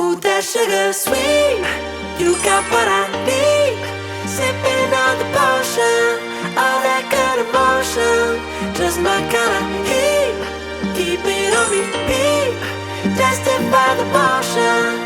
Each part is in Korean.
Ooh, that sugar sweet. You got what I need. Sipping on the potion. All that good emotion. Just my kind of heat. Keep it on repeat. Testify the motion.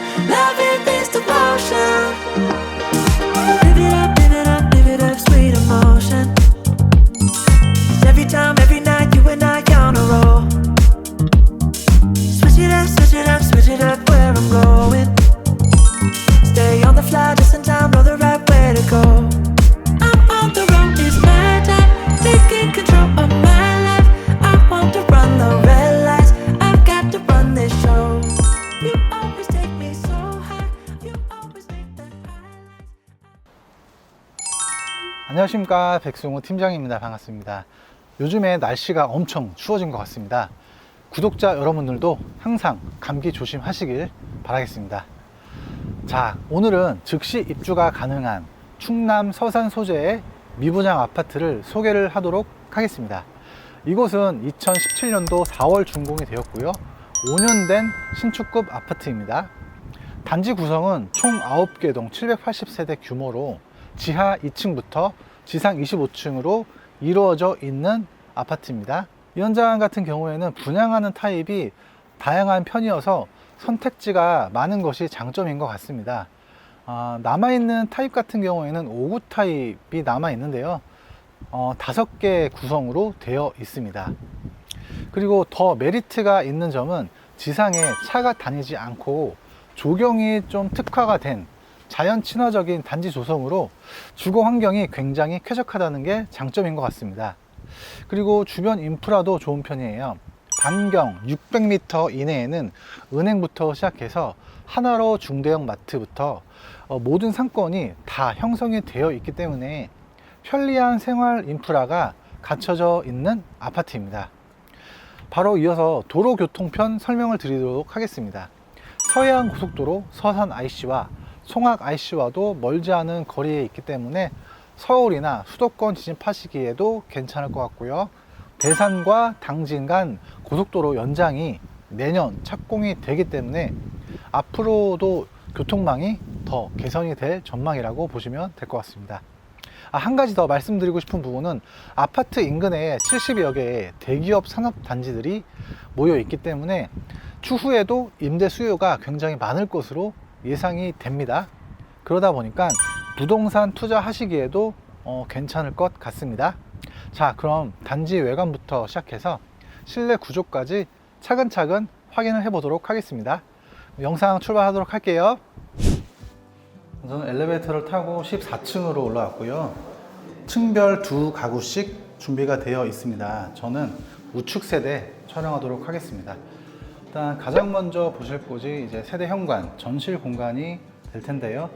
안녕하십니까. 백승호 팀장입니다. 반갑습니다. 요즘에 날씨가 엄청 추워진 것 같습니다. 구독자 여러분들도 항상 감기 조심하시길 바라겠습니다. 자 오늘은 즉시 입주가 가능한 충남 서산 소재의 미분양 아파트를 소개를 하도록 하겠습니다. 이곳은 2017년도 4월 준공이 되었고요 5년 된 신축급 아파트입니다 단지 구성은 총 9개 동 780세대 규모로 지하 2층부터 지상 25층으로 이루어져 있는 아파트입니다. 이 현장 같은 경우에는 분양하는 타입이 다양한 편이어서 선택지가 많은 것이 장점인 것 같습니다. 아, 남아있는 타입 같은 경우에는 5구 타입이 남아있는데요. 어, 5개 구성으로 되어 있습니다. 그리고 더 메리트가 있는 점은 지상에 차가 다니지 않고 조경이 좀 특화가 된 자연 친화적인 단지 조성으로 주거 환경이 굉장히 쾌적하다는 게 장점인 것 같습니다. 그리고 주변 인프라도 좋은 편이에요. 반경 600m 이내에는 은행부터 시작해서 하나로 중대형 마트부터 어, 모든 상권이 다 형성이 되어 있기 때문에 편리한 생활 인프라가 갖춰져 있는 아파트입니다. 바로 이어서 도로교통편 설명을 드리도록 하겠습니다. 서해안 고속도로 서산 IC와 송악 IC와도 멀지 않은 거리에 있기 때문에 서울이나 수도권 진입하시기에도 괜찮을 것 같고요. 대산과 당진 간 고속도로 연장이 내년 착공이 되기 때문에 앞으로도 교통망이 더 개선이 될 전망이라고 보시면 될 것 같습니다. 아, 한 가지 더 말씀드리고 싶은 부분은 아파트 인근에 70여 개의 대기업 산업 단지들이 모여 있기 때문에 추후에도 임대 수요가 굉장히 많을 것으로 예상이 됩니다. 그러다 보니까 부동산 투자하시기에도 어, 괜찮을 것 같습니다. 자, 그럼 단지 외관부터 시작해서 실내 구조까지 차근차근 확인을 해보도록 하겠습니다. 영상 출발하도록 할게요. 저는 엘리베이터를 타고 14층으로 올라왔고요. 층별 두 가구씩 준비가 되어 있습니다. 저는 우측 세대 촬영하도록 하겠습니다. 일단 가장 먼저 보실 곳이 이제 세대 현관, 전실 공간이 될 텐데요.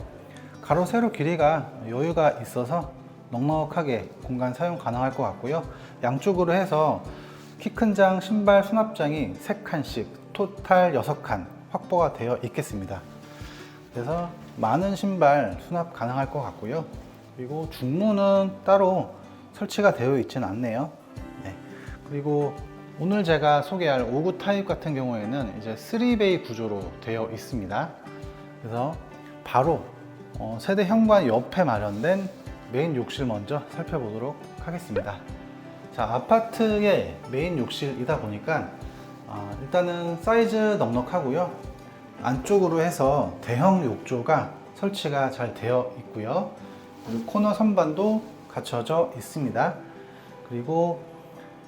가로 세로 길이가 여유가 있어서 넉넉하게 공간 사용 가능할 것 같고요. 양쪽으로 해서 키 큰 장 신발 수납장이 3칸씩 토탈 6칸 확보가 되어 있겠습니다. 그래서 많은 신발 수납 가능할 것 같고요. 그리고 중문은 따로 설치가 되어 있지는 않네요. 네. 그리고 오늘 제가 소개할 5구 타입 같은 경우에는 이제 3베이 구조로 되어 있습니다. 그래서 바로 어, 세대 현관 옆에 마련된 메인 욕실 먼저 살펴보도록 하겠습니다. 자, 아파트의 메인 욕실이다 보니까 아, 일단은 사이즈 넉넉하고요. 안쪽으로 해서 대형 욕조가 설치가 잘 되어 있고요. 그리고 코너 선반도 갖춰져 있습니다. 그리고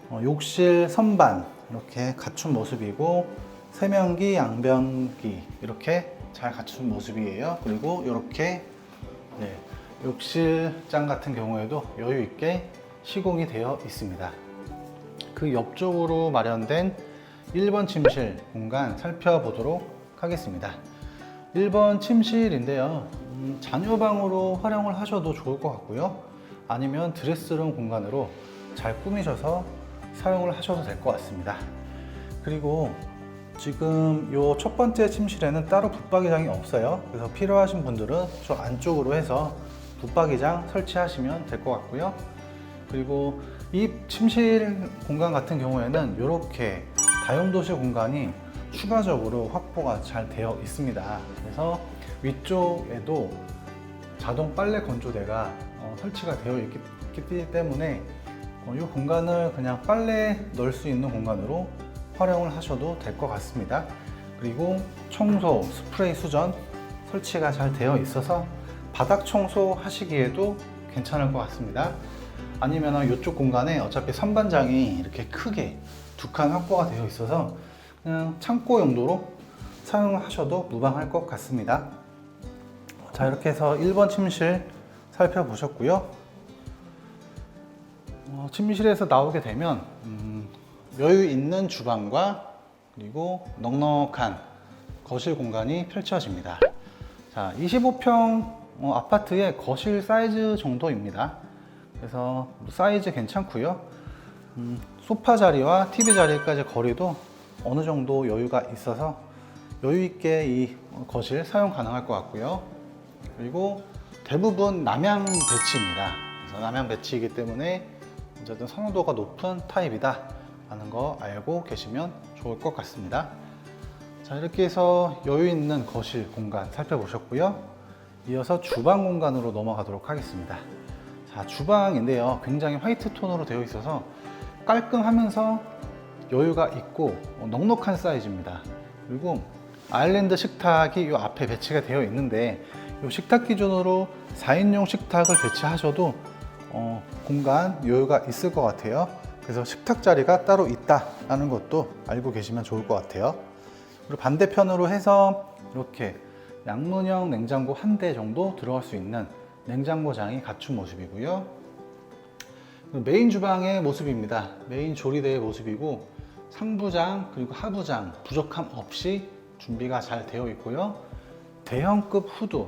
어, 욕실 선반 이렇게 갖춘 모습이고 세면기, 양변기 이렇게 잘 갖춘 모습이에요. 그리고 이렇게 네, 욕실장 같은 경우에도 여유 있게 시공이 되어 있습니다. 그 옆쪽으로 마련된 1번 침실 공간 살펴보도록 하겠습니다. 1번 침실인데요. 음, 자녀방으로 활용을 하셔도 좋을 것 같고요. 아니면 드레스룸 공간으로 잘 꾸미셔서 사용을 하셔도 될 것 같습니다. 그리고 지금 요첫 번째 침실에는 따로 붙박이장이 없어요. 그래서 필요하신 분들은 저 안쪽으로 해서 붙박이장 설치하시면 될 것 같고요. 그리고 이 침실 공간 같은 경우에는 이렇게 다용도실 공간이 추가적으로 확보가 잘 되어 있습니다. 그래서 위쪽에도 자동 빨래 건조대가 어, 설치가 되어 있기, 있기 때문에 어, 이 공간을 그냥 빨래 넣을 수 있는 공간으로 활용을 하셔도 될 것 같습니다. 그리고 청소, 스프레이 수전 설치가 잘 되어 있어서 바닥 청소 하시기에도 괜찮을 것 같습니다. 아니면 이쪽 공간에 어차피 선반장이 이렇게 크게 두 칸 확보가 되어 있어서 그냥 창고 용도로 사용하셔도 무방할 것 같습니다. 자, 이렇게 해서 1번 침실 살펴보셨고요. 어, 침실에서 나오게 되면 음, 여유 있는 주방과 그리고 넉넉한 거실 공간이 펼쳐집니다. 자, 25평 어, 아파트의 거실 사이즈 정도입니다. 그래서 사이즈 괜찮고요. 음, 소파 자리와 TV 자리까지 거리도 어느 정도 여유가 있어서 여유 있게 이 거실 사용 가능할 것 같고요. 그리고 대부분 남향 배치입니다. 그래서 남향 배치이기 때문에 어쨌든 선호도가 높은 타입이다 라는 거 알고 계시면 좋을 것 같습니다. 자 이렇게 해서 여유 있는 거실 공간 살펴보셨고요. 이어서 주방 공간으로 넘어가도록 하겠습니다. 자 주방인데요. 굉장히 화이트 톤으로 되어 있어서 깔끔하면서 여유가 있고 어, 넉넉한 사이즈입니다. 그리고 아일랜드 식탁이 이 앞에 배치가 되어 있는데 이 식탁 기준으로 4인용 식탁을 배치하셔도 어, 공간 여유가 있을 것 같아요. 그래서 식탁 자리가 따로 있다라는 것도 알고 계시면 좋을 것 같아요. 그리고 반대편으로 해서 이렇게 양문형 냉장고 한 대 정도 들어갈 수 있는 냉장고장이 갖춘 모습이고요. 메인 주방의 모습입니다. 메인 조리대의 모습이고 상부장 그리고 하부장 부족함 없이 준비가 잘 되어 있고요. 대형급 후드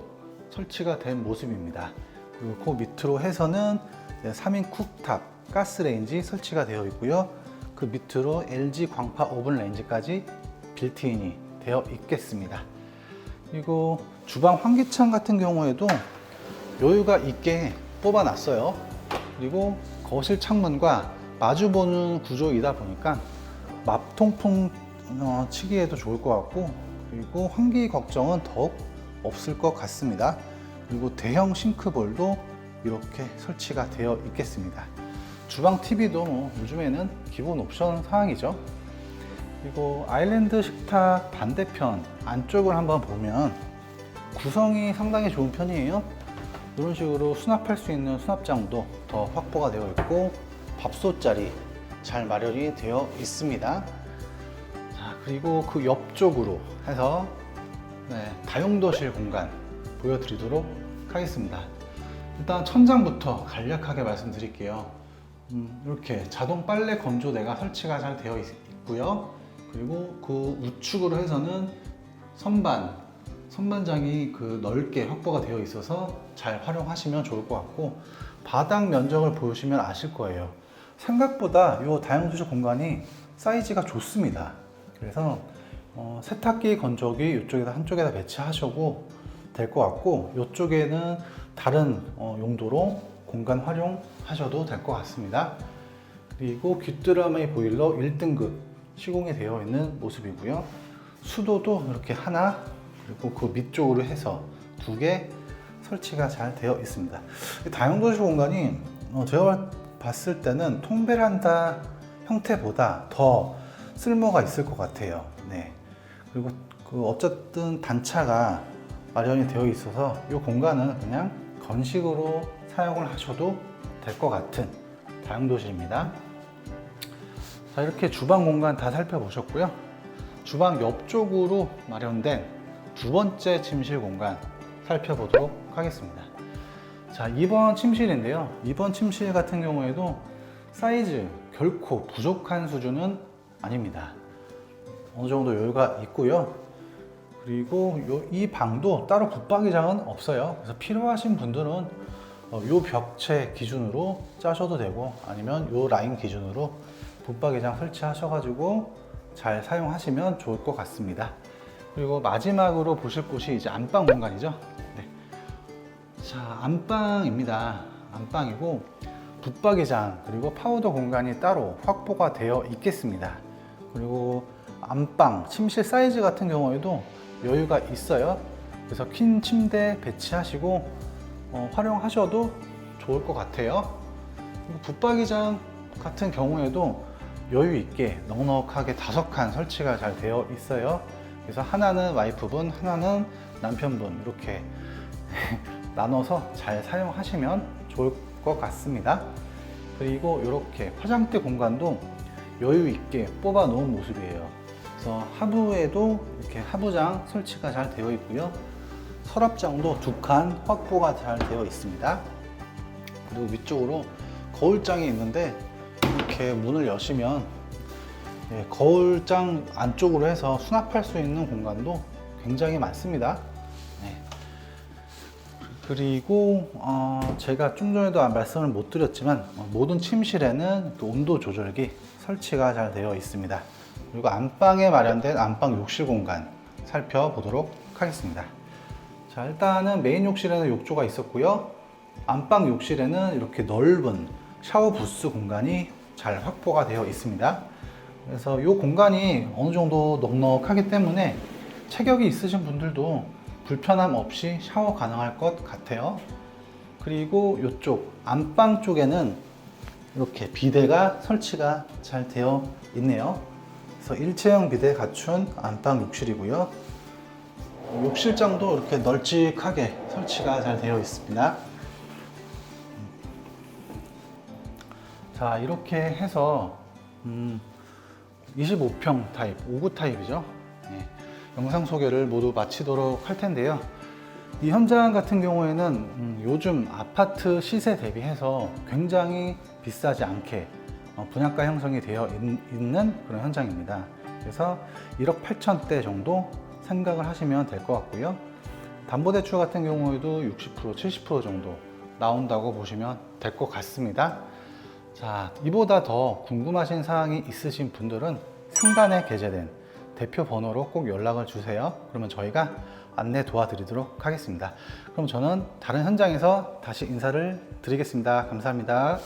설치가 된 모습입니다. 그리고 그 밑으로 해서는 3인 쿡탑 가스레인지 설치가 되어 있고요. 그 밑으로 LG 광파 오븐 레인지까지 빌트인이 되어 있겠습니다. 그리고 주방 환기창 같은 경우에도 여유가 있게 뽑아놨어요. 그리고 거실 창문과 마주보는 구조이다 보니까 맛 통풍 어, 치기에도 좋을 것 같고 그리고 환기 걱정은 더욱 없을 것 같습니다. 그리고 대형 싱크볼도 이렇게 설치가 되어 있겠습니다. 주방 TV도 뭐 요즘에는 기본 옵션 사항이죠. 그리고 아일랜드 식탁 반대편 안쪽을 한번 보면 구성이 상당히 좋은 편이에요. 이런 식으로 수납할 수 있는 수납장도 더 확보가 되어 있고 밥솥 자리 잘 마련이 되어 있습니다. 자, 그리고 그 옆쪽으로 해서 네, 다용도실 공간 보여드리도록 하겠습니다. 일단 천장부터 간략하게 말씀드릴게요. 음, 이렇게 자동 빨래 건조대가 설치가 잘 되어 있, 있고요. 그리고 그 우측으로 해서는 선반, 선반장이 그 넓게 확보가 되어 있어서 잘 활용하시면 좋을 것 같고 바닥 면적을 보시면 아실 거예요. 생각보다 이 다용도실 공간이 사이즈가 좋습니다. 그래서 어, 세탁기, 건조기 이쪽에다 한쪽에다 배치하셔도 될 것 같고 이쪽에는 다른 어, 용도로 공간 활용하셔도 될 것 같습니다. 그리고 귀뚜라미 보일러 1등급 시공이 되어 있는 모습이고요. 수도도 이렇게 하나 그리고 그 밑쪽으로 해서 두 개 설치가 잘 되어 있습니다. 이 다용도실 공간이 어, 제가 봤을 때는 통베란다 형태보다 더 쓸모가 있을 것 같아요. 네. 그리고 그 어쨌든 단차가 마련이 되어 있어서 이 공간은 그냥 건식으로 사용을 하셔도 될 것 같은 다용도실입니다. 자, 이렇게 주방 공간 다 살펴보셨고요. 주방 옆쪽으로 마련된 두 번째 침실 공간 살펴보도록 하겠습니다. 자, 2번 침실인데요. 2번 침실 같은 경우에도 사이즈 결코 부족한 수준은 아닙니다. 어느 정도 여유가 있고요. 그리고 요- 이 방도 따로 붙박이장은 없어요. 그래서 필요하신 분들은 어, 요 벽체 기준으로 짜셔도 되고 아니면 요 라인 기준으로 붙박이장 설치하셔가지고 잘 사용하시면 좋을 것 같습니다. 그리고 마지막으로 보실 곳이 이제 안방 공간이죠. 안방입니다. 안방이고 붙박이장 그리고 파우더 공간이 따로 확보가 되어 있겠습니다. 그리고 안방, 침실 사이즈 같은 경우에도 여유가 있어요. 그래서 퀸 침대 배치하시고 어, 활용하셔도 좋을 것 같아요. 붙박이장 같은 경우에도 여유 있게 넉넉하게 다섯 칸 설치가 잘 되어 있어요. 그래서 하나는 와이프분, 하나는 남편분 이렇게 나눠서 잘 사용하시면 좋을 것 같습니다. 그리고 이렇게 화장대 공간도 여유 있게 뽑아 놓은 모습이에요. 그래서 하부에도 이렇게 하부장 설치가 잘 되어 있고요. 서랍장도 두 칸 확보가 잘 되어 있습니다. 그리고 위쪽으로 거울장이 있는데 이렇게 문을 여시면 예, 거울장 안쪽으로 해서 수납할 수 있는 공간도 굉장히 많습니다. 네. 그리고 어, 제가 좀 전에도 말씀을 못 드렸지만 어, 모든 침실에는 또 온도 조절기 설치가 잘 되어 있습니다. 그리고 안방에 마련된 안방 욕실 공간 살펴보도록 하겠습니다. 자 일단은 메인 욕실에는 욕조가 있었고요. 안방 욕실에는 이렇게 넓은 샤워 부스 공간이 잘 확보가 되어 있습니다. 그래서 이 공간이 어느 정도 넉넉하기 때문에 체격이 있으신 분들도 불편함 없이 샤워 가능할 것 같아요. 그리고 이쪽 안방 쪽에는 이렇게 비데가 설치가 잘 되어 있네요. 그래서 일체형 비데 갖춘 안방 욕실이고요. 욕실장도 이렇게 널찍하게 설치가 잘 되어 있습니다. 자, 이렇게 해서 음, 25평 타입, 5구 타입이죠. 네, 영상 소개를 모두 마치도록 할 텐데요. 이 현장 같은 경우에는 음, 요즘 아파트 시세 대비해서 굉장히 비싸지 않게 어, 분양가 형성이 되어 있, 는 그런 현장입니다. 그래서 1억 8천대 정도 생각을 하시면 될 것 같고요. 담보대출 같은 경우에도 60% 70% 정도 나온다고 보시면 될 것 같습니다. 자, 이보다 더 궁금하신 사항이 있으신 분들은 상단에 게재된 대표 번호로 꼭 연락을 주세요. 그러면 저희가 안내 도와드리도록 하겠습니다. 그럼 저는 다른 현장에서 다시 인사를 드리겠습니다. 감사합니다.